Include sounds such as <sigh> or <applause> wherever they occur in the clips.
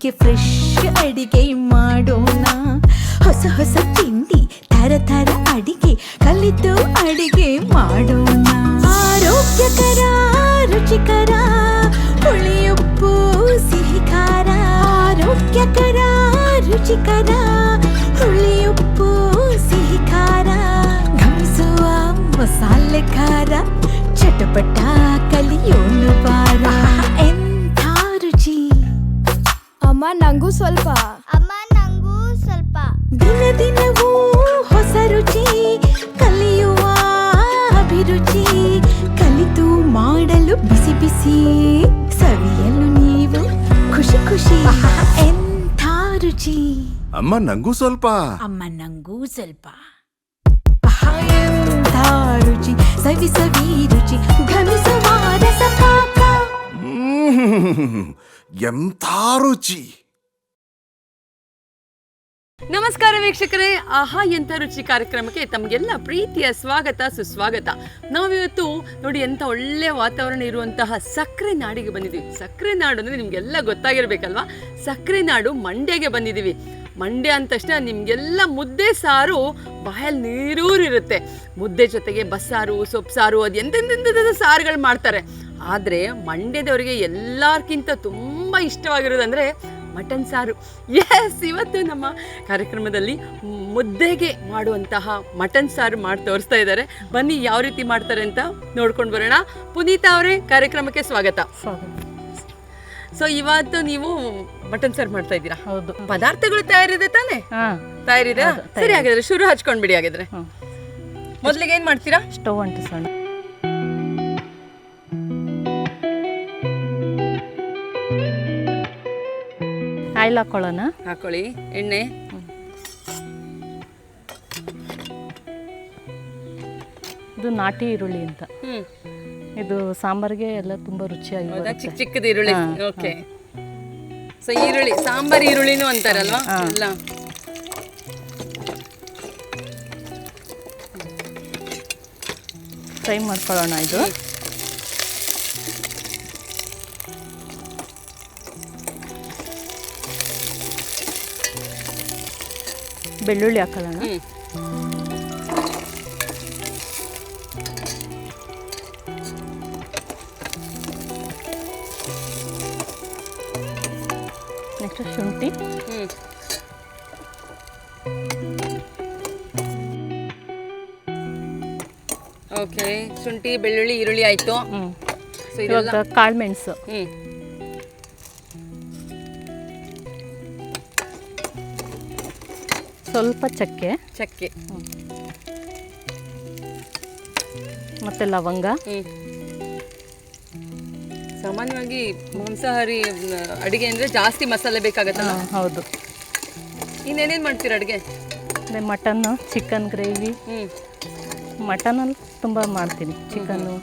ಆರೋಗ್ಯಕ್ಕೆ ಫ್ರೆಶ್ ಅಡಿಗೆ ಮಾಡೋಣ. ಹೊಸ ಹೊಸ ತಿಂಡಿ ತರ ತರ ಅಡಿಗೆ, ಕಲಿತು ಅಡಿಗೆ ಮಾಡೋಣ. ಆರೋಗ್ಯಕರ, ರುಚಿಕರ, ಹುಳಿಯುಪ್ಪು ಸಿಹಿ ಖಾರ ಆರೋಗ್ಯಕರ, ರುಚಿಕರ, ಹುಳಿಯುಪ್ಪು ಸಿಹಿ ಖಾರ ಘಮಿಸುವ ಮಸಾಲೆ ಖಾರ, ಚಟಪಟ ಕಲಿಯೋಣ ಬಾರ ಎಂಥ ರುಚಿ ಅಮ್ಮ ನಂಗೂ ಸ್ವಲ್ಪ. ಅಮ್ಮ ನಂಗೂ ಸ್ವಲ್ಪ. ದಿನ ದಿನವೂ ಹೊಸ ರುಚಿ ಕಲಿಯುವ ಅಭಿರುಚಿ ಕಲಿತು ಮಾಡಲು ಬಿಸಿ ಬಿಸಿ ಸವಿಯಲು ನೀವು ಖುಷಿ ಖುಷಿ. ಎಂಥ ರುಚಿ. ಅಮ್ಮ ನಂಗೂ ಸ್ವಲ್ಪ. ಅಮ್ಮ ನಂಗೂ ಸ್ವಲ್ಪ. ಎಂಥ ರುಚಿ. ಸವಿ ಸವಿ ರುಚಿ. ಘಮಿಸುವ ರಸಪಾಕ ಮ್ಮ್. ಎಂಥ ರುಚಿ ನಮಸ್ಕಾರ ವೀಕ್ಷಕರೇ. ಆಹಾ ಎಂಥ ರುಚಿ ಕಾರ್ಯಕ್ರಮಕ್ಕೆ ತಮಗೆಲ್ಲ ಪ್ರೀತಿಯ ಸ್ವಾಗತ, ಸುಸ್ವಾಗತ. ನಾವಿವತ್ತು ನೋಡಿ ಎಂಥ ಒಳ್ಳೆ ವಾತಾವರಣ ಇರುವಂತಹ ಸಕ್ಕರೆ ನಾಡಿಗೆ ಬಂದಿದ್ದೀವಿ ಸಕ್ಕರೆ ನಾಡು ಅಂದರೆ ನಿಮಗೆಲ್ಲ ಗೊತ್ತಾಗಿರ್ಬೇಕಲ್ವಾ? ಸಕ್ಕರೆ ನಾಡು ಮಂಡ್ಯಗೆ ಬಂದಿದ್ದೀವಿ. ಮಂಡ್ಯ ಅಂದ ತಕ್ಷಣ ನಿಮಗೆಲ್ಲ ಮುದ್ದೆ ಸಾರು ಬಾಯಲ್ಲಿ ನೀರೂರಿರುತ್ತೆ. ಮುದ್ದೆ ಜೊತೆಗೆ ಬಸ್ಸಾರು, ಸೊಪ್ಸಾರು, ಅದು ಎಂತೆಂತೆಂಥದ್ದು ಸಾರುಗಳು ಮಾಡ್ತಾರೆ. ಆದರೆ ಮಂಡ್ಯದವರಿಗೆ ಎಲ್ಲಾರ್ಕಿಂತ ತುಂಬ ಇಷ್ಟವಾಗಿರೋದಂದರೆ ಮಟನ್ ಸಾರು. ಎಸ್ ಇವತ್ತು ನಮ್ಮ ಕಾರ್ಯಕ್ರಮದಲ್ಲಿ ಮುದ್ದೆಗೆ ಮಾಡುವಂತಹ ಮಟನ್ ಸಾರು ಮಾಡಿ ತೋರಿಸ್ತಾ ಇದ್ದಾರೆ. ಬನ್ನಿ ಯಾವ ರೀತಿ ಮಾಡ್ತಾರೆ ಅಂತ ನೋಡ್ಕೊಂಡು ಬರೋಣ. ಪುನೀತಾ ಅವರೇ ಕಾರ್ಯಕ್ರಮಕ್ಕೆ ಸ್ವಾಗತ. ಸೊ ಇವತ್ತು ನೀವು ಮಟನ್ ಸಾರು ಮಾಡ್ತಾ ಇದ್ದೀರಾ? ಹೌದು. ಪದಾರ್ಥಗಳು ತಯಾರಿದೆ ತಾನೇ? ಹಾ. ತಯಾರಿದೆ. ಸರಿ ಹಾಗಾದ್ರೆ ಶುರು ಹಚ್ಕೊಂಡ್ಬಿಡಿ ಹಾಗಾದ್ರೆ. ಮೊದಲಿಗೆ ಮೊದ್ಲಿಗೆ ಏನ್ ಮಾಡ್ತೀರಾ? ಸ್ಟವ್ ಅಂಟಿಸೋಣ. ಆಯಿಲ್ ಹಾಕೊಳ್ಳೋಣ. ಹಾಕೊಳ್ಳಿ ಎಣ್ಣೆ. ಇದು ನಾಟಿ ಈರುಳ್ಳಿ ಅಂತ. ಇದು ಸಾಂಬಾರ್ಗೆ ಎಲ್ಲ ತುಂಬಾ ರುಚಿಯಾಗಿ ಚಿಕ್ಕ ಚಿಕ್ಕದ ಈರುಳ್ಳಿ. ಓಕೆ ಸೊ ಈರುಳ್ಳಿ ಸಾಂಬಾರ್ ಈರುಳ್ಳಿನೂ ಅಂತಾರಲ್ವಾ? ಇಲ್ಲ ಎಲ್ಲ. ಫ್ರೈ ಮಾಡ್ಕೊಳ್ಳೋಣ ಇದು. ಬೆಳ್ಳುಳ್ಳಿ ಹಾಕೊಳ್ಳೋಣ ನೆಕ್ಸ್ಟ್ ಶುಂಠಿ. ಓಕೆ ಶುಂಠಿ ಬೆಳ್ಳುಳ್ಳಿ ಈರುಳ್ಳಿ ಆಯ್ತು. ಕಾಳು ಮೆಣಸು. ಹ್ಮ್. ಸ್ವಲ್ಪ ಚಕ್ಕೆ. ಚಕ್ಕೆ. ಮತ್ತೆ ಲವಂಗ. ಸಾಮಾನ್ಯವಾಗಿ ಮಾಂಸಾಹಾರಿ ಅಡುಗೆ ಅಂದರೆ ಜಾಸ್ತಿ ಮಸಾಲೆ ಬೇಕಾಗತ್ತಲ್ಲ? ಹೌದು. ಇನ್ನೇನೇನು ಮಾಡ್ತೀರಾ ಅಡುಗೆ? ಅದೇ ಮಟನ್ನು ಚಿಕನ್ ಗ್ರೇವಿ. ಮಟನ್ ಮಟನಲ್ಲಿ ತುಂಬ ಮಾಡ್ತೀನಿ ಚಿಕನ್ನು.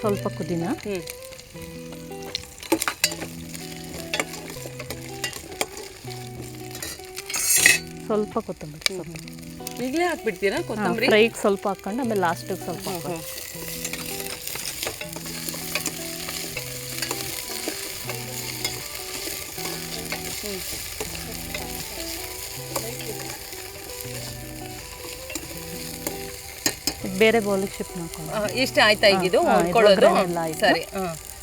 ಸ್ವಲ್ಪ ಪುದೀನ ಸ್ವಲ್ಪ ಕೊತ್ತಂಬರಿ ಈಗಲೇ ಹಾಕ್ಬಿಡ್ತೀರಾ? ಕೊತ್ತಂಬರಿ? ಫ್ರೈಗೆ ಸ್ವಲ್ಪ ಹಾಕ್ಕೊಂಡು ಆಮೇಲೆ ಲಾಸ್ಟಿಗೆ ಸ್ವಲ್ಪ ಹಾಕ್ಕೊಂಡು ಇದು ಬೇರೆ ಬೌಲಿಗೆ ಶಿಫ್ಟ್ ಮಾಡ್ಕೊಂಡು ಇಷ್ಟ ಆಯ್ತಾ ಈಗ ಇದು. ಸರಿ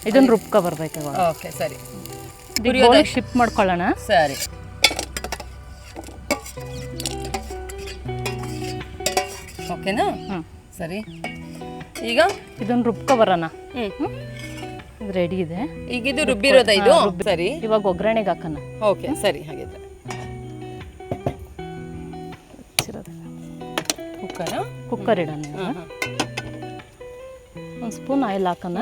ಇದನ್ನ ರುಬ್ಕೊ ಬರ್ಬೇಕು ಇವಾಗ. ಓಕೆ ಸರಿ. ಬೌಲಿಗೆ ಶಿಫ್ಟ್ ಮಾಡ್ಕೊಳ್ಳೋಣ. ಸರಿ. ಓಕೆನಾ? ಹ್ಞೂ ಸರಿ. ಈಗ? ಇದನ್ನ ರುಬ್ಕೊ ಬರೋಣ. ಹ್ಮ್. ಇದು ರೆಡಿ ಇದೆ. ಈಗ ಇದು ರುಬ್ಬಿರೋದ ಇದು? ಸರಿ. ಇವಾಗ ಒಗ್ಗರಣೆಗೆ ಹಾಕೋಣ. ಓಕೆ ಸರಿ ಹಾಗಿದ್ರೆ ಕುಕ್ಕರ್ ಇಡೋಣ ಒಂದು ಸ್ಪೂನ್ ಆಯಿಲ್ ಹಾಕೋಣ.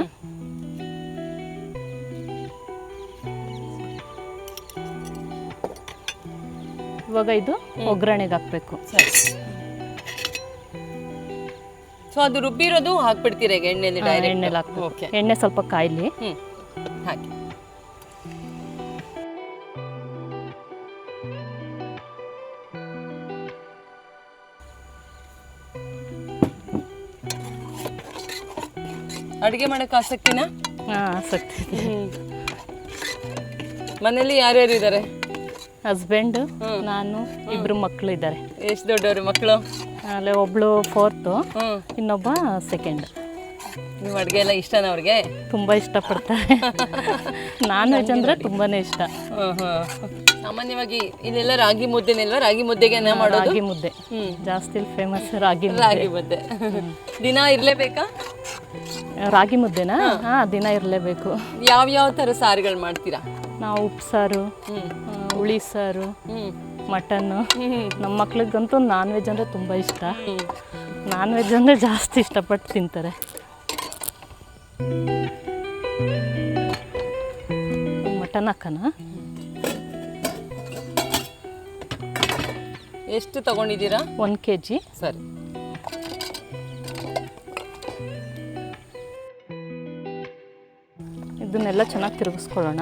ಇವಾಗ ಇದು ಒಗ್ಗರಣೆಗೆ ಹಾಕಬೇಕು. ಸರಿ. ಸೊ ಅದು ರುಬ್ಬಿರೋದು ಹಾಕ್ಬಿಡ್ತೀರ ಈಗ ಎಣ್ಣೆಲಿ ಡೈರೆಕ್ಟ್ ಎಣ್ಣೆಲಿ ಹಾಕ್ಬೇಕು. ಎಣ್ಣೆ ಸ್ವಲ್ಪ ಕಾಯಿಲಿ. ಹಾಕಿ ಅಡುಗೆ ಮಾಡೋಕೆ ಆಸಕ್ತಿನ? ಹಾಂ ಆಸಕ್ತಿ ಇದೆ. ಮನೇಲಿ ಯಾರ್ಯಾರು ಇದ್ದಾರೆ ಹಸ್ಬೆಂಡ್ ನಾನು ಇಬ್ರು ಮಕ್ಕಳು ಇದ್ದಾರೆ ಎಷ್ಟು ದೊಡ್ಡವರು ಮಕ್ಕಳು ಅಲ್ಲೇ ಒಬ್ಳು ಫೋರ್ತು ಇನ್ನೊಬ್ಬ ಸೆಕೆಂಡ್ ನೀವು ಅಡುಗೆ ಎಲ್ಲ ಇಷ್ಟನ ಅವ್ರಿಗೆ? ತುಂಬ ಇಷ್ಟಪಡ್ತಾರೆ. <laughs> ನಾನ್ ವೆಜ್ ಅಂದರೆ ತುಂಬಾ ಇಷ್ಟ. ಸಾಮಾನ್ಯವಾಗಿ ಇಲ್ಲೆಲ್ಲ ರಾಗಿ ಮುದ್ದೆನೆಲ್ವಾ? ರಾಗಿ ಮುದ್ದೆಗೆ ಏನ ಮಾಡೋದು? ರಾಗಿ ಮುದ್ದೆ. ಜಾಸ್ತಿ ಫೇಮಸ್ ರಾಗಿ ರಾಗಿ ಮುದ್ದೆ. ಮುದ್ದೆ ದಿನ ಇರಲೇಬೇಕಾ? ರಾಗಿ ಮುದ್ದೆನಾ? ಹಾಂ. ದಿನ ಇರಲೇಬೇಕು. ಯಾವ ಯಾವ ಥರ ಸಾರುಗಳು ಮಾಡ್ತೀರಾ? ನಾವು ಉಪ್ಸಾರು ಹ್ಮ್. ಆ, ಹುಳಿ ಸಾರು ಹ್ಮ್. ಮಟನ್ನು. ಹ್ಮ್. ನಮ್ಮ ಮಕ್ಳಿಗಂತೂ ನಾನ್ ವೆಜ್ ಅಂದರೆ ತುಂಬ ಇಷ್ಟ. ಹ್ಮ್. ನಾನ್ ವೆಜ್ ಅಂದರೆ ಜಾಸ್ತಿ ಇಷ್ಟಪಟ್ಟು ತಿಂತಾರೆ. ಮಟನ್ ಹಾಕನ ಎಷ್ಟು ತಗೊಂಡಿದ್ದೀರಾ? ಒಂದು ಕೆ ಜಿ ಸರಿ. ಇದನ್ನೆಲ್ಲ ಚೆನ್ನಾಗಿ ತಿರುಗಿಸ್ಕೊಳ್ಳೋಣ.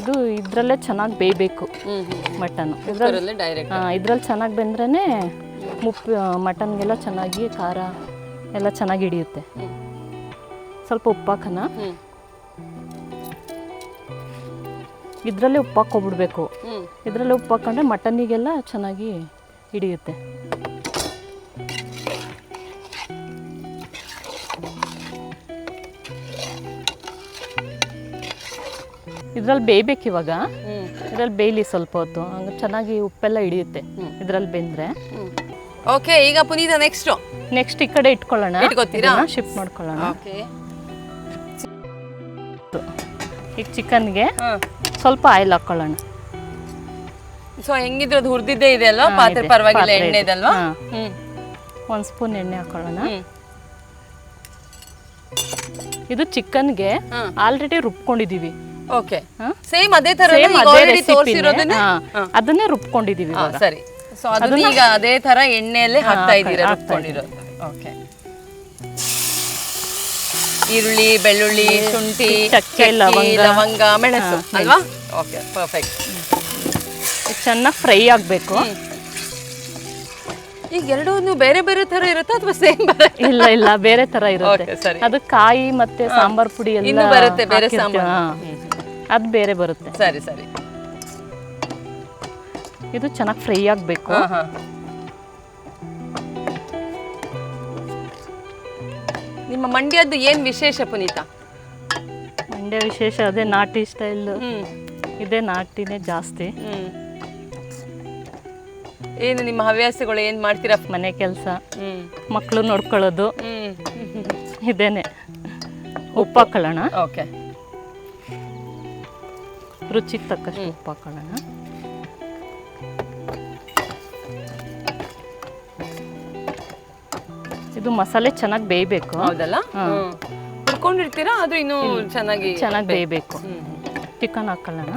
ಇದು ಇದರಲ್ಲೇ ಚೆನ್ನಾಗಿ ಬೇಯಬೇಕು ಮಟನ್. ಇದರಲ್ಲಿ ಡೈರೆಕ್ಟ್ ಇದ್ರಲ್ಲಿ ಚೆನ್ನಾಗಿ ಬೆಂದ್ರೇ ಮುಪ್ಪು ಮಟನ್ಗೆಲ್ಲ ಚೆನ್ನಾಗಿ ಖಾರ ಎಲ್ಲ ಚೆನ್ನಾಗಿ ಹಿಡಿಯುತ್ತೆ. ಸ್ವಲ್ಪ ಉಪ್ಪಾಕನ. ಇದರಲ್ಲೇ ಉಪ್ಪು ಹಾಕ್ಕೊಬಿಡ್ಬೇಕು ಇದರಲ್ಲೇ ಉಪ್ಪು ಹಾಕೊಂಡ್ರೆ ಮಟನ್ನಿಗೆಲ್ಲ ಚೆನ್ನಾಗಿ ಹಿಡಿಯುತ್ತೆ. ಇದ್ರಲ್ಲಿ ಬೇಯ್ಬೇಕು ಇವಾಗ. ಇದ್ರಲ್ಲಿ ಬೇಯಲಿ ಸ್ವಲ್ಪ ಹೊತ್ತು. ಹಂಗ ಚೆನ್ನಾಗಿ ಉಪ್ಪೆಲ್ಲ ಹಿಡಿಯುತ್ತೆ. ಇದ್ರಲ್ಲಿ ಬೆಂದ್ರೆ ಓಕೆ ಈಗ ಪುನೀತ ನೆಕ್ಸ್ಟು ನೆಕ್ಸ್ಟ್ ಈ ಕಡೆ ಇಟ್ಕೊಳ್ಳೋಣ. ಇಟ್ಕೊತೀರಾ? ಶಿಫ್ಟ್ ಮಾಡ್ಕೊಳ್ಳೋಣ. ಓಕೆ ಈಗ ಚಿಕನ್ಗೆ ಸ್ವಲ್ಪ ಆಯಿಲ್ ಹಾಕೊಳ್ಳೋಣ. ಸೊ ಹೆಂಗಿದ್ರು ಅದು ಹುರಿದಿದ್ದೇ ಇದೆ ಅಲ್ವಾ? ಪಾತ್ರೆ ಪರವಾಗಿಲ್ಲ ಎಣ್ಣೆ ಇದೆ. ಹ್ಮ್. ಒಂದು ಸ್ಪೂನ್ ಎಣ್ಣೆ ಹಾಕೊಳ್ಳೋಣ. ಇದು ಚಿಕನ್ಗೆ. ಆಲ್ರೆಡಿ ರುಬ್ಕೊಂಡಿದೀವಿ. ಓಕೆ ಸೇಮ್ ಅದೇ ತರ ಅದನ್ನೇ ರುಬ್ಕೊಂಡಿದೀವಿ ಸರಿ. ಸೊ ಅದನ್ನ ಈಗ ಅದೇ ತರ ಎಣ್ಣೆಯಲ್ಲೇ ಹಾಕ್ತಾ ಇದ್ದೀರಾ ರುಬ್ಕೊಂಡಿರೋದು. ಓಕೆ ಈರುಳ್ಳಿ ಬೆಳ್ಳುಳ್ಳಿ ಶುಂಠಿ ಚಕ್ಕೆ, ಲವಂಗ. ಮೆಣಸು. ಅಲ್ವಾ? ಓಕೆ ಪರ್ಫೆಕ್ಟ್ ಚೆನ್ನಾಗಿ ಫ್ರೈ ಆಗಬೇಕು. ಈಗ ಎರಡೂ ಬೇರೆ ಬೇರೆ ತರ ಇರುತ್ತಾ ಅಥವಾ ಸೇಮ್ ಇಲ್ಲ ಇಲ್ಲ ಬೇರೆ ತರ ಇರುತ್ತೆ. ಅದು ಕಾಯಿ ಮತ್ತೆ ಸಾಂಬಾರ್ ಪುಡಿ ಎಲ್ಲ ಬರುತ್ತೆ ಬೇರೆ ಸಾಂಬಾರ್. ಸಾಂಬಾರು. ಅದು ಬೇರೆ ಬರುತ್ತೆ. ಸರಿ ಸರಿ. ಇದು ಚೆನ್ನಾಗಿ ಫ್ರೈ ಆಗಬೇಕು. ನಿಮ್ಮ ಮಂಡ್ಯದ್ದು ಏನ್ ವಿಶೇಷ ಪುನೀತ? ಮಂಡ್ಯ ವಿಶೇಷ ಅದೇ ನಾಟಿ ಸ್ಟೈಲ್ ಇದೇ ನಾಟಿನೇ ಜಾಸ್ತಿ. ಏನು ನಿಮ್ಮ ಹವ್ಯಾಸಗಳು ಏನ್ ಮಾಡ್ತೀರಾ? ಮನೆ ಕೆಲಸ. ಮಕ್ಕಳು ನೋಡ್ಕೊಳ್ಳೋದು. ಇದೇನೆ. ಉಪ್ಪು ಹಾಕೊಳ್ಳೋಣ ಓಕೆ. ರುಚಿಗೆ ತಕ್ಕಷ್ಟು ಉಪ್ಪು ಹಾಕೊಳ್ಳೋಣ ಇದು ಮಸಾಲೆ ಚೆನ್ನಾಗಿ ಬೇಯಬೇಕು. ಹೌದಲ್ಲ? ಹುಡ್ಕೊಂಡಿರ್ತೀರಾ ಹುರ್ಕೊಂಡಿರ್ತೀರಾ? ಅದು ಇನ್ನು ಚೆನ್ನಾಗಿ ಚೆನ್ನಾಗಿ ಬೇಯಬೇಕು. ಚಿಕನ್ ಹಾಕೊಳ್ಳೋಣ.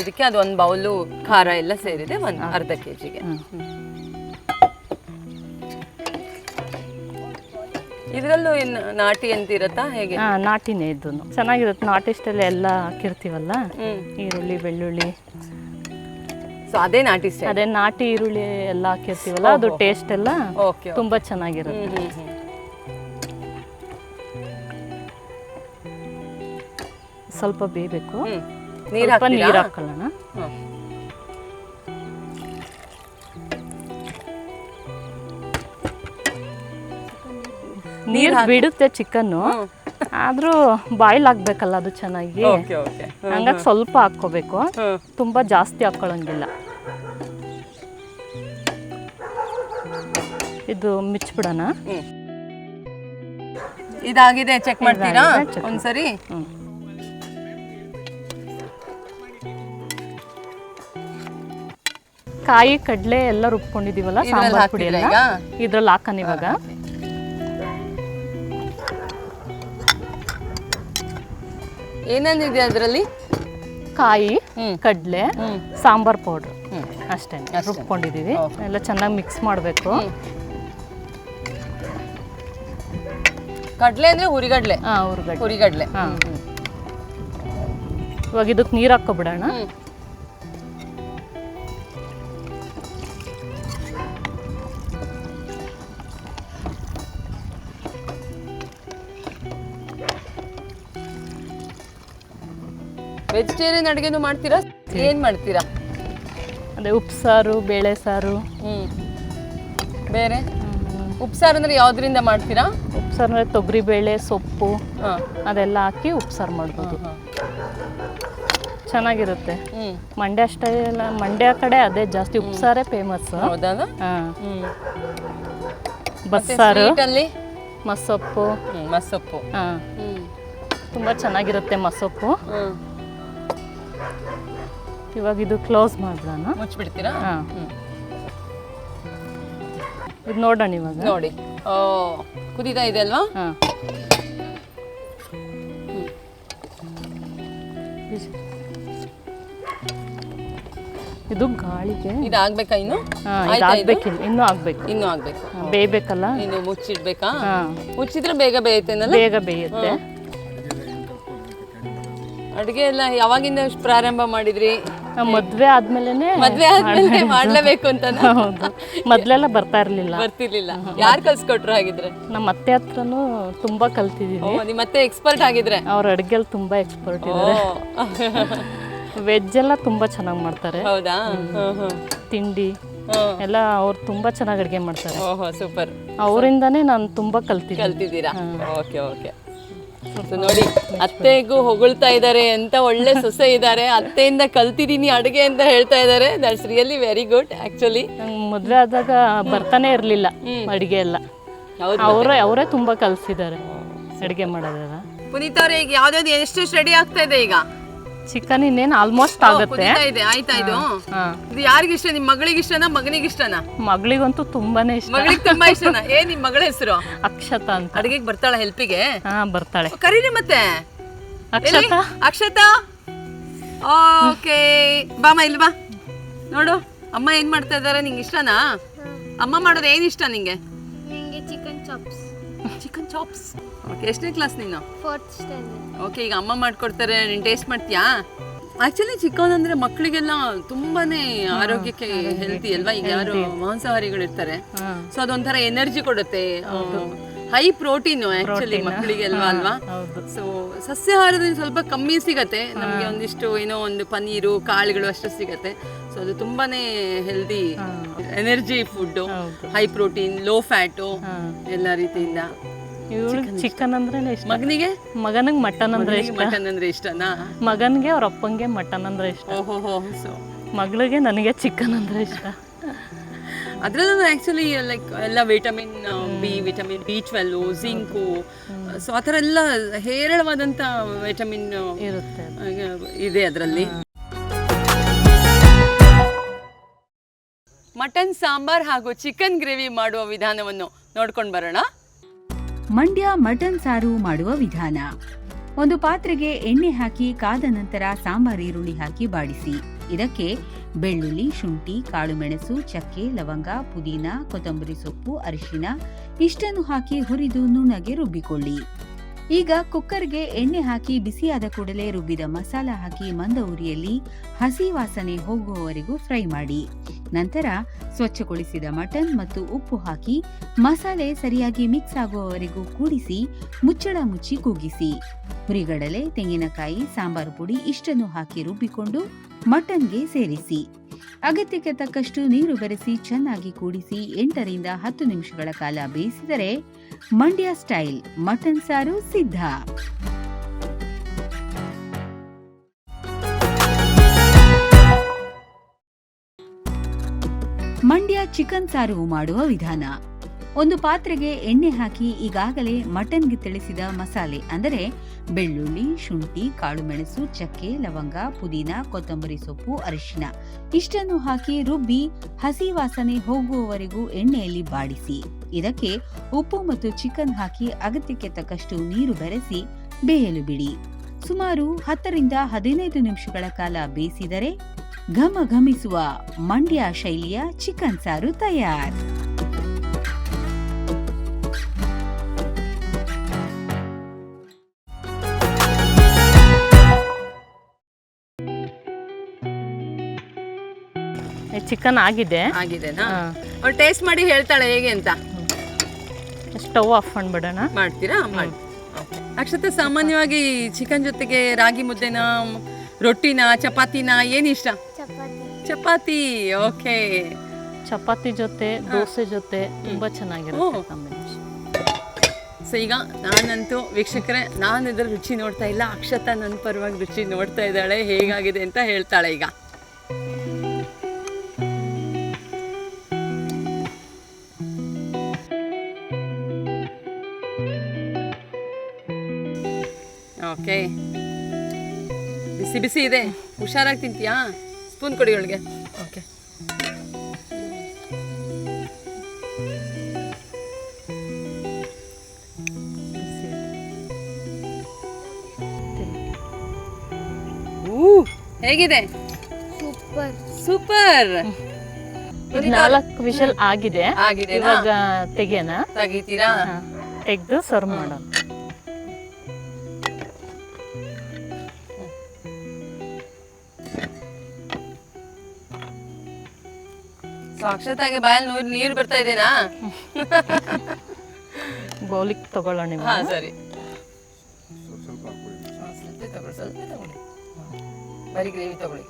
ಇದಕ್ಕೆ ಅದು ಒಂದು ಬೌಲು ಖಾರ ಎಲ್ಲ ಸೇರಿದೆ ಒಂದು ಅರ್ಧ ಕೆ ಜಿಗೆ. ಇದರಲ್ಲೂ ಇನ್ನು ನಾಟಿ ಅಂತ ಇರತ್ತಾ? ಹೇಗೆ? ನಾಟಿನೇ ಇದ್ದು ಚೆನ್ನಾಗಿರುತ್ತೆ. ನಾಟಿ ಸ್ಟೈಲ್ ಎಲ್ಲ ಹಾಕಿರ್ತೀವಲ್ಲ? ಈರುಳ್ಳಿ ಬೆಳ್ಳುಳ್ಳಿ. ಸೊ ಅದೇ ನಾಟಿ ಸ್ಟೈಲ್ ಅದೇ ನಾಟಿ ಈರುಳ್ಳಿ ಎಲ್ಲ ಹಾಕಿರ್ತೀವಲ್ಲ ಅದು ಟೇಸ್ಟ್ ಎಲ್ಲ ಓಕೆ ತುಂಬಾ ಚೆನ್ನಾಗಿರುತ್ತೆ. ಸ್ವಲ್ಪ ಬೇಯಬೇಕು. ನೀರು ಸ್ವಲ್ಪ ನೀರು ಹಾಕೊಳ್ಳೋಣ. ನೀರು ಬಿಡುತ್ತೆ ಚಿಕನ್ನು. ಆದ್ರೂ ಬಾಯ್ಲ್ ಆಗ್ಬೇಕಲ್ಲ ಅದು ಚೆನ್ನಾಗಿ. ಓಕೆ ಓಕೆ ಹಂಗಾಗಿ ಸ್ವಲ್ಪ ಹಾಕ್ಕೋಬೇಕು. ತುಂಬಾ ಜಾಸ್ತಿ ಹಾಕೊಳ್ಳಂಗಿಲ್ಲ. ಇದು ಮಿಚ್ಬಿಡೋಣ. ಇದಾಗಿದೆ ಚೆಕ್ ಮಾಡ್ತೀರಾ? ಇದಾಗಿದೆ, check ಒಂದ್ಸರಿ. ಹ್ಮ್. ಕಾಯಿ ಕಡಲೆ ಎಲ್ಲ ರುಬ್ಕೊಂಡಿದೀವಲ್ಲ ಇದ್ರಲ್ಲಿ ಸಾಂಬಾರ್ ಪುಡಿ ಎಲ್ಲ? ಹಾಕ್ತಿದ್ರಾ ಇದ್ರಲ್ಲಿ ಹಾಕನ್ ಇವಾಗ. ಏನೇನಿದೆ ಅದರಲ್ಲಿ? ಕಾಯಿ ಕಡಲೆ. ಸಾಂಬಾರ್ ಪೌಡ್ರ್. ಅಷ್ಟೇ. ರುಬ್ಕೊಂಡಿದ್ದೀವಿ. ಎಲ್ಲ ಚೆನ್ನಾಗಿ ಮಿಕ್ಸ್ ಮಾಡಬೇಕು. ಕಡಲೆ ಅಂದರೆ ಹುರಿಗಡಲೆ? ಹಾಂ ಹುರಿಗಡಲೆ. ಹುರಿಗಡಲೆ. ಹಾಂ. ಇವಾಗ ಇದಕ್ಕೆ ನೀರು ಹಾಕ್ಕೊಬಿಡೋಣ. ವೆಜಿಟೇರಿಯನ್ ಅಡುಗೆನೂ ಮಾಡ್ತೀರಾ? ಏನು ಮಾಡ್ತೀರಾ? ಅದೇ ಉಪ್ಸಾರು ಬೇಳೆ ಸಾರು. ಹ್ಞೂ ಬೇರೆ? ಉಪ್ಸಾರು ಅಂದರೆ ಯಾವುದರಿಂದ ಮಾಡ್ತೀರಾ? ಉಪ್ಸಾರು ಅಂದರೆ ತೊಗರಿಬೇಳೆ ಸೊಪ್ಪು ಅದೆಲ್ಲ ಹಾಕಿ ಉಪ್ಸಾರು ಮಾಡ್ಬೋದು. ಚೆನ್ನಾಗಿರುತ್ತೆ. ಮಂಡ್ಯ ಅಷ್ಟೇ ಎಲ್ಲ ಮಂಡ್ಯ ಕಡೆ ಅದೇ ಜಾಸ್ತಿ ಉಪ್ಸಾರೇ ಫೇಮಸ್ ಬಸ್ಸಾರು ಮಸ್ಸೊಪ್ಪು ಮಸೊಪ್ಪು ಹ್ಞೂ ಮಸ್ಸೊಪ್ಪು. ಹಾಂ. ತುಂಬ ಚೆನ್ನಾಗಿರುತ್ತೆ ಮಸೊಪ್ಪು ಇವಾಗ ಇದು ಕ್ಲೋಸ್ ಮಾಡೋಣ ಮುಚ್ಚಿಬಿಡ್ತೀರಾ ಹಾಂ. ಹ್ಞೂ ಇದು ನೋಡೋಣ ಇವಾಗ. ನೋಡಿ. ಓ ಕುದೀತಾ ಇದೆ ಅಲ್ವಾ? ಹಾಂ. ಇದು ಗಾಳಿಗೆ. ಇದು ಆಗ್ಬೇಕಾ ಇನ್ನು? ಆಗ್ಬೇಕಿಲ್ಲ ಇನ್ನೂ. ಆಗ್ಬೇಕು. ಇನ್ನೂ ಆಗ್ಬೇಕು. ಬೇಯಬೇಕಲ್ಲ ಇನ್ನು ಮುಚ್ಚಿಡ್ಬೇಕಾ? ಮುಚ್ಚಿದ್ರೆ ಬೇಗ ಬೇಯುತ್ತೆ ಬೇಗ ಬೇಯುತ್ತೆ. ಅಡುಗೆ ಎಲ್ಲ ಯಾವಾಗಿಂದ ಪ್ರಾರಂಭ ಮಾಡಿದ್ರಿ? ಮದ್ವೆ ಆದ್ಮೇಲೆನೆ ಮದ್ವೆ ಆದ್ಮೇಲೆ ಮಾಡ್ಲೇಬೇಕು ಅಂತ ಹೌದು. ಮೊದ್ಲೆಲ್ಲ ಬರ್ತಾ ಇರ್ಲಿಲ್ಲ. ಬರ್ತಿರ್ಲಿಲ್ಲ. ಯಾರು ಕಲ್ಸ್ಕೊಟ್ರು ಹಾಗಿದ್ರೆ? ನಮ್ಮ ಅತ್ತೆ ಹತ್ರನು ತುಂಬಾ ಕಲ್ತಿದೀನಿ ಓ ನಿಮ್ ಮತ್ತೆ ಎಕ್ಸ್ಪರ್ಟ್ ಆಗಿದ್ರೆ? ಅವ್ರ ಅಡ್ಗೆಲ್ ತುಂಬಾ ಎಕ್ಸ್ಪರ್ಟ್ ಓ. ಇದ್ದಾರೆ ವೆಜ್ ಎಲ್ಲ ತುಂಬಾ ಚೆನ್ನಾಗಿ ಮಾಡ್ತಾರೆ. ಹೌದಾ? ಹ್ಮ್. ಹ್ಮ್ ತಿಂಡಿ ಹ್ಮ್. ಎಲ್ಲ ಅವ್ರು ತುಂಬಾ ಚೆನ್ನಾಗಿ ಅಡ್ಗೆ ಮಾಡ್ತಾರೆ. ಓಹೋ ಸೂಪರ್. ಅವರಿಂದಾನೇ ನಾನು ತುಂಬಾ ಕಲ್ತಿದ್ದೀನಿ. ಕಲ್ತಿದ್ದೀರಾ? Okay okay. ಸೊ ನೋಡಿ ಅತ್ತೆಗೂ ಹೊಗಳ್ತಾ ಇದ್ದಾರೆ ಅಂತ ಒಳ್ಳೆ ಸೊಸೆ ಇದ್ದಾರೆ. ಅತ್ತೆಯಿಂದ ಕಲ್ತಿದ್ದೀನಿ ಅಡುಗೆ ಅಂತ ಹೇಳ್ತಾ ಇದ್ದಾರೆ. That's really very good actually ನಂಗೆ ಮದ್ವೆ ಆದಾಗ ಬರ್ತಾನೆ ಇರ್ಲಿಲ್ಲ ಅಡಿಗೆ ಎಲ್ಲ. ಅವರೇ ಅವರೇ ತುಂಬಾ ಕಲ್ಸಿದ್ದಾರೆ ಅಡಿಗೆ ಮಾಡೋದೆಲ್ಲ. ಪುನೀತ್ ಅವ್ರೆ ಈಗ ಯಾವ್ದಾವ್ದು ಎಷ್ಟು ರೆಡಿ ಆಗ್ತಾ ಇದೆ ಈಗ? ಚಿಕನ್ ಇನ್ನೇನು ಆಲ್ಮೋಸ್ಟ್ ಆಗುತ್ತೆ. ಕುದೀತಾ ಇದೆ. ಆಯ್ತಾ ಇದು? ಹಾ. ಇದು ಯಾರಿಗ ಇಷ್ಟ ನಿಮ್ ಮಗಳಿಗೆ ಇಷ್ಟನಾ ಮಗನಿಗೆ ಇಷ್ಟನಾ ಮಗಳಿಗಂತೂ ತುಂಬಾನೇ ಇಷ್ಟ. ಮಗಳಿಗೆ ತುಂಬಾ ಇಷ್ಟನಾ? ಏ ನಿಮ್ ಮಗಳ ಹೆಸರು? ಅಕ್ಷತಾ ಅಂತ. ಅಡಿಗೆಗೆ ಬರ್ತಾಳ ಹೆಲ್ಪಿಗೆ? ಹಾ ಬರ್ತಾಳೆ. ಕರೀರಿ ಮತ್ತೆ. ಎಲ್ಲಿ? ಅಕ್ಷತಾ? ಅಕ್ಷತಾ ಓಕೆ ಬಾಮ ಇಲ್ಲಿ ಬಾ. ನೋಡು. ಅಮ್ಮ ಏನ್ ಮಾಡ್ತಾ ಇದಾರೆ? ನಿಂಗೆ ಇಷ್ಟನಾ? ಅಮ್ಮ ಮಾಡೋದು ಏನ್ ಇಷ್ಟ ನಿಂಗೆ? ಚಾಪ್ಸ್ ಓಕೆ ಎಷ್ಟನೇ ಕ್ಲಾಸ್ ನೀನು? ಫೋರ್ತ್ ಸ್ಟ್ಯಾಂಡರ್ಡ್ ಓಕೆ ಈಗ ಅಮ್ಮ ಮಾಡ್ಕೊಡ್ತಾರೆ ನೀನು ಟೇಸ್ಟ್ ಮಾಡ್ತೀಯಾ? ಆಕ್ಚುಲಿ ಚಿಕನ್ ಅಂದ್ರೆ ಮಕ್ಕಳಿಗೆಲ್ಲ ತುಂಬಾನೇ ಆರೋಗ್ಯಕ್ಕೆ ಹೆಲ್ತಿ ಅಲ್ವಾ? ಈಗ ಯಾರು ಮಾಂಸಾಹಾರಿಗಳು ಇರ್ತಾರೆ ಸೊ ಅದೊಂಥರ ಎನರ್ಜಿ ಕೊಡುತ್ತೆ. ಹೈ ಪ್ರೋಟೀನ್ ಆಕ್ಚುಲಿ ಮಕ್ಕಳಿಗೆ ಅಲ್ವಾ ಅಲ್ವಾ? ಸೊ ಸಸ್ಯಾಹಾರದಲ್ಲಿ ಸ್ವಲ್ಪ ಕಮ್ಮಿ ಸಿಗತ್ತೆ. ನಮಗೆ ಒಂದಿಷ್ಟು ಏನೋ ಒಂದು ಪನ್ನೀರು ಕಾಳುಗಳು ಅಷ್ಟು ಸಿಗತ್ತೆ. ಸೊ ಅದು ತುಂಬಾನೇ healthy energy food high protein low fat ಎಲ್ಲ ರೀತಿಯಿಂದ. ಇವಳು ಚಿಕನ್ ಅಂದ್ರೆ ಇಷ್ಟ. ಮಗನಿಗೆ? ಮಗನಿಗೆ ಮಟನ್ ಅಂದ್ರೆ ಇಷ್ಟ. ಮಟನ್ ಅಂದ್ರೆ ಇಷ್ಟನಾ ಮಗನ್ಗೆ ಅವ್ರ ಅಪ್ಪಂಗೆ ಮಟನ್ ಅಂದ್ರೆ ಇಷ್ಟ. ಓಹೋ ಸೊ. ಮಗಳಿಗೆ ನನಗೆ ಚಿಕನ್ ಅಂದ್ರೆ ಇಷ್ಟ. ಅದರಲ್ಲೂ ಆ್ಯಕ್ಚುಲಿ ಲೈಕ್ ಎಲ್ಲ vitamin B vitamin B twelve zinc so ಆ ಥರ ಎಲ್ಲ ಹೇರಳವಾದಂಥ ವಿಟಮಿನ್ ಇರುತ್ತೆ. ಇದೆ ಅದರಲ್ಲಿ. ಮಟನ್ ಸಾಂಬಾರ್ ಹಾಗೂ ಚಿಕನ್ ಗ್ರೇವಿ ಮಾಡುವ ವಿಧಾನವನ್ನು ನೋಡ್ಕೊಂಡು ಬರೋಣ. ಮಂಡ್ಯ ಮಟನ್ ಸಾರು ಮಾಡುವ ವಿಧಾನ. ಒಂದು ಪಾತ್ರೆಗೆ ಎಣ್ಣೆ ಹಾಕಿ ಕಾದ ನಂತರ ಸಾಂಬಾರ್ ಈರುಳ್ಳಿ ಹಾಕಿ ಬಾಡಿಸಿ. ಇದಕ್ಕೆ ಬೆಳ್ಳುಳ್ಳಿ, ಶುಂಠಿ ಕಾಳುಮೆಣಸು ಚಕ್ಕೆ, ಲವಂಗ, ಪುದೀನ, ಕೊತ್ತಂಬರಿ ಸೊಪ್ಪು ಅರಿಶಿನ ಇಷ್ಟನ್ನು ಹಾಕಿ ಹುರಿದು ನುಣಗೆ ರುಬ್ಬಿಕೊಳ್ಳಿ. ಈಗ ಕುಕ್ಕರ್ಗೆ ಎಣ್ಣೆ ಹಾಕಿ ಬಿಸಿಯಾದ ಕೂಡಲೇ ರುಬ್ಬಿದ ಮಸಾಲ ಹಾಕಿ ಮಂದ ಉರಿಯಲ್ಲಿ ಹಸಿ ವಾಸನೆ ಹೋಗುವವರೆಗೂ ಫ್ರೈ ಮಾಡಿ. ನಂತರ ಸ್ವಚ್ಛಗೊಳಿಸಿದ ಮಟನ್ ಮತ್ತು ಉಪ್ಪು ಹಾಕಿ ಮಸಾಲೆ ಸರಿಯಾಗಿ ಮಿಕ್ಸ್ ಆಗುವವರೆಗೂ ಕೂಡಿಸಿ ಮುಚ್ಚಳ ಮುಚ್ಚಿ ಕೂಗಿಸಿ. ಹುರಿಗಡಲೆ, ತೆಂಗಿನಕಾಯಿ, ಸಾಂಬಾರು ಪುಡಿ ಇಷ್ಟನ್ನು ಹಾಕಿ ರುಬ್ಬಿಕೊಂಡು ಮಟನ್ಗೆ ಸೇರಿಸಿ. ಅಗತ್ಯಕ್ಕೆ ತಕ್ಕಷ್ಟು ನೀರು ಬೆರೆಸಿ ಚೆನ್ನಾಗಿ ಕೂಡಿಸಿ ಎಂಟರಿಂದ ಹತ್ತು ನಿಮಿಷಗಳ ಕಾಲ ಬೇಯಿಸಿದರೆ ಮಂಡ್ಯ ಸ್ಟೈಲ್ ಮಟನ್ ಸಾರು ಸಿದ್ಧ. ಮಂಡ್ಯ ಚಿಕನ್ ಸಾರು ಮಾಡುವ ವಿಧಾನ. ಒಂದು ಪಾತ್ರೆಗೆ ಎಣ್ಣೆ ಹಾಕಿ ಈಗಾಗಲೇ ಮಟನ್ಗೆ ತಿಳಿಸಿದ ಮಸಾಲೆ, ಅಂದರೆ ಬೆಳ್ಳುಳ್ಳಿ, ಶುಂಠಿ, ಕಾಳುಮೆಣಸು, ಚಕ್ಕೆ, ಲವಂಗ, ಪುದೀನ, ಕೊತ್ತಂಬರಿ ಸೊಪ್ಪು, ಅರಿಶಿನ. ಇಷ್ಟನ್ನು ಹಾಕಿ ರುಬ್ಬಿ ಹಸಿ ವಾಸನೆ ಹೋಗುವವರೆಗೂ ಎಣ್ಣೆಯಲ್ಲಿ ಬಾಡಿಸಿ. ಇದಕ್ಕೆ ಉಪ್ಪು ಮತ್ತು ಚಿಕನ್ ಹಾಕಿ ಅಗತ್ಯಕ್ಕೆ ತಕ್ಕಷ್ಟು ನೀರು ಬೆರೆಸಿ ಬೇಯಲು ಬಿಡಿ. ಸುಮಾರು ಹತ್ತರಿಂದ ಹದಿನೈದು ನಿಮಿಷಗಳ ಕಾಲ ಬೇಯಿಸಿದರೆ ಘಮ ಘಮಿಸುವ ಮಂಡ್ಯ ಶೈಲಿಯ ಚಿಕನ್ ಸಾರು ತಯಾರ್. ಚಿಕನ್ ಆಗಿದೆ. ಆಗಿದೆನಾ? ಹಾ. ಅವ್ಳು ಟೇಸ್ಟ್ ಮಾಡಿ ಹೇಳ್ತಾಳೆ ಹೇಗೆ ಅಂತ. ಸ್ಟವ್ ಆಫ್ ಮಾಡ್ಬಿಡೋಣ. ಮಾಡ್ತೀರಾ? ಮಾಡಿ. ಅಕ್ಷತೆ ಸಾಮಾನ್ಯವಾಗಿ ಚಿಕನ್ ಜೊತೆಗೆ ರಾಗಿ ಮುದ್ದೆನ ರೊಟ್ಟಿನ ಚಪಾತಿನ ಏನಿಷ್ಟ ಚಪಾತಿ. ಚಪಾತಿ ಓಕೆ. ಚಪಾತಿ ಜೊತೆ ದೋಸೆ ಜೊತೆ ತುಂಬ ಓ. ಚೆನ್ನಾಗಿರುತ್ತೆ ಸೊ ಈಗ ನಾನಂತೂ ವೀಕ್ಷಕರೇ ನಾನು ಇದ್ರ ರುಚಿ ನೋಡ್ತಾ ಇಲ್ಲ ಅಕ್ಷತಾ ನನ್ನ ಪರವಾಗಿ ರುಚಿ ನೋಡ್ತಾ ಇದ್ದಾಳೆ ಹೇಗಾಗಿದೆ ಅಂತ ಹೇಳ್ತಾಳೆ ಈಗ. ಬಿಸಿ ಬಿಸಿ ಇದೆ. ಹುಷಾರಾಗಿ ತಿಂತೀಯಾ? ಸ್ಪೂನ್ ಕೊಡಿ ಅವಳಿಗೆ. ಓಕೆ ಊ ಹೇಗಿದೆ? ಸೂಪರ್. ಸೂಪರ್. ನಾಲ್ಕು ವಿಷಲ್ ಆಗಿದೆ. ಆಗಿದೆ ಇವಾಗ ತೆಗೆಯೋಣ. ತೆಗಿತೀರಾ? ತೆಗೆದು ಸರ್ವ್ ಮಾಡೋಣ. ಸಾಕ್ಷಾತ್ತಾಗಿ ಬಾಯಲ್ಲಿ ನೀರು ನೀರು ಬರ್ತಾ ಇದೀನಾ? ಬೌಲಿಗೆ ತಗೊಳ್ಳೋಣ ಹಾ ಸರಿ. ಹಾ, ಸ್ವಲ್ಪ ತಗೊಳ್ಳಿ ಸ್ವಲ್ಪ ತಗೊಳ್ಳಿ. ಬರೀ ಗ್ರೇವಿ ತಗೊಳ್ಳಿ.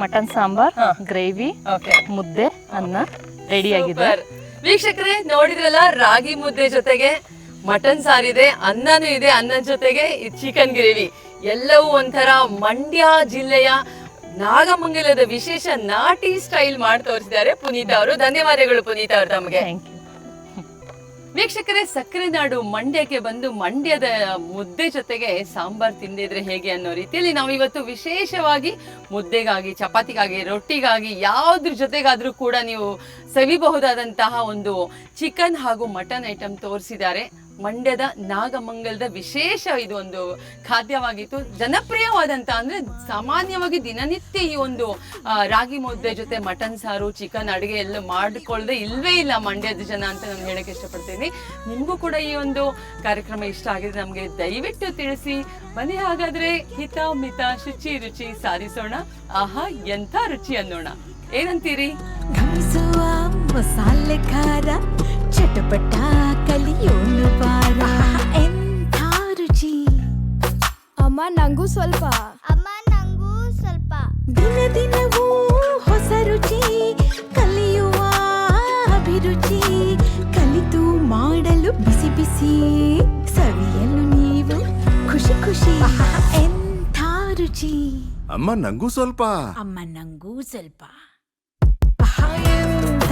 ಮಟನ್ ಸಾಂಬಾರ್ ಹಾ. Gravy okay. ಮುದ್ದೆ ಅನ್ನ ರೆಡಿ ಆಗಿದೆ. ಸೂಪರ್. ವೀಕ್ಷಕರೇ ನೋಡಿದ್ರಲ್ಲ ರಾಗಿ ಮುದ್ದೆ ಜೊತೆಗೆ ಮಟನ್ ಸಾರಿದೆ ಅನ್ನನೂ ಇದೆ ಅನ್ನದ ಜೊತೆಗೆ ಚಿಕನ್ ಗ್ರೇವಿ ಎಲ್ಲವೂ ಒಂಥರ ಮಂಡ್ಯ ಜಿಲ್ಲೆಯ ನಾಗಮಂಗಲದ ವಿಶೇಷ ನಾಟಿ ಸ್ಟೈಲ್ ಮಾಡಿ ತೋರಿಸಿದ್ದಾರೆ. ಪುನೀತ್ ಅವರು. ಧನ್ಯವಾದಗಳು ಪುನೀತ್ ಅವರು ತಮಗೆ. ವೀಕ್ಷಕರೇ ಸಕ್ಕರೆ ನಾಡು ಮಂಡ್ಯಕ್ಕೆ ಬಂದು ಮಂಡ್ಯದ ಮುದ್ದೆ ಜೊತೆಗೆ ಸಾಂಬಾರ್ ತಿಂದಿದ್ರೆ ಹೇಗೆ ಅನ್ನೋ ರೀತಿಯಲ್ಲಿ ನಾವು ಇವತ್ತು ವಿಶೇಷವಾಗಿ ಮುದ್ದೆಗಾಗಿ ಚಪಾತಿಗಾಗಿ ರೊಟ್ಟಿಗಾಗಿ ಯಾವುದ್ರ ಜೊತೆಗಾದ್ರೂ ಕೂಡ ನೀವು ಸವಿಬಹುದಾದಂತಹ ಒಂದು ಚಿಕನ್ ಹಾಗೂ ಮಟನ್ ಐಟಮ್ ತೋರಿಸಿದ್ದಾರೆ. ಮಂಡ್ಯದ ನಾಗಮಂಗಲದ ವಿಶೇಷ ಇದು ಒಂದು ಖಾದ್ಯವಾಗಿತ್ತು. ಜನಪ್ರಿಯವಾದಂತ ಅಂದ್ರೆ ಸಾಮಾನ್ಯವಾಗಿ ದಿನನಿತ್ಯ ಈ ಒಂದು ರಾಗಿ ಮುದ್ದೆ ಜೊತೆ ಮಟನ್ ಸಾರು, ಚಿಕನ್ ಅಡುಗೆ ಎಲ್ಲ ಮಾಡಿಕೊಳ್ಳದೆ ಇಲ್ವೇ ಇಲ್ಲ ಮಂಡ್ಯದ ಜನ ಅಂತ ನಾನು ಹೇಳಕ್ಕೆ ಇಷ್ಟಪಡ್ತೀನಿ. ನಿಮಗೂ ಕೂಡ ಈ ಒಂದು ಕಾರ್ಯಕ್ರಮ ಇಷ್ಟ ಆಗಿದೆ ನಮಗೆ ದಯವಿಟ್ಟು ತಿಳಿಸಿ. ಬನ್ನಿ ಹಾಗಾದ್ರೆ ಹಿತ ಮಿತ ಶುಚಿ ರುಚಿ ಸಾಧಿಸೋಣ. ಆಹಾ, ಎಂಥ ರುಚಿ ಅನ್ನೋಣ. ಏನಂತೀರಿ? ಘಮಿಸುವ ಮಸಾಲೆ ಖಾರ ಚಟಪಟ ಕಲಿಯೋಣ ಬಾರ. ಎಂಥ ರುಚಿ. ಅಮ್ಮ ನಂಗೂ ಸ್ವಲ್ಪ. ಅಮ್ಮ ನಂಗೂ ಸ್ವಲ್ಪ. ದಿನ ದಿನವೂ ಹೊಸ ರುಚಿ ಕಲಿಯುವ ಅಭಿರುಚಿ ಕಲಿತು ಮಾಡಲು ಬಿಸಿ ಬಿಸಿ ಸವಿಯಲು ನೀವು ಖುಷಿ ಖುಷಿ. ಎಂಥ ರುಚಿ. ಅಮ್ಮ ನಂಗೂ ಸ್ವಲ್ಪ. ಅಮ್ಮ ನಂಗೂ ಸ್ವಲ್ಪ. ಆಹಾ,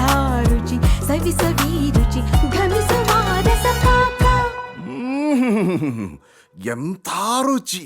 ಎಂಥ ರುಚಿ ಸವಿ ಸವಿ ರುಚಿ ಘಮಿಸುವ ರಸಪಾಕ ಮ್ಮ್. ಎಂಥ ರುಚಿ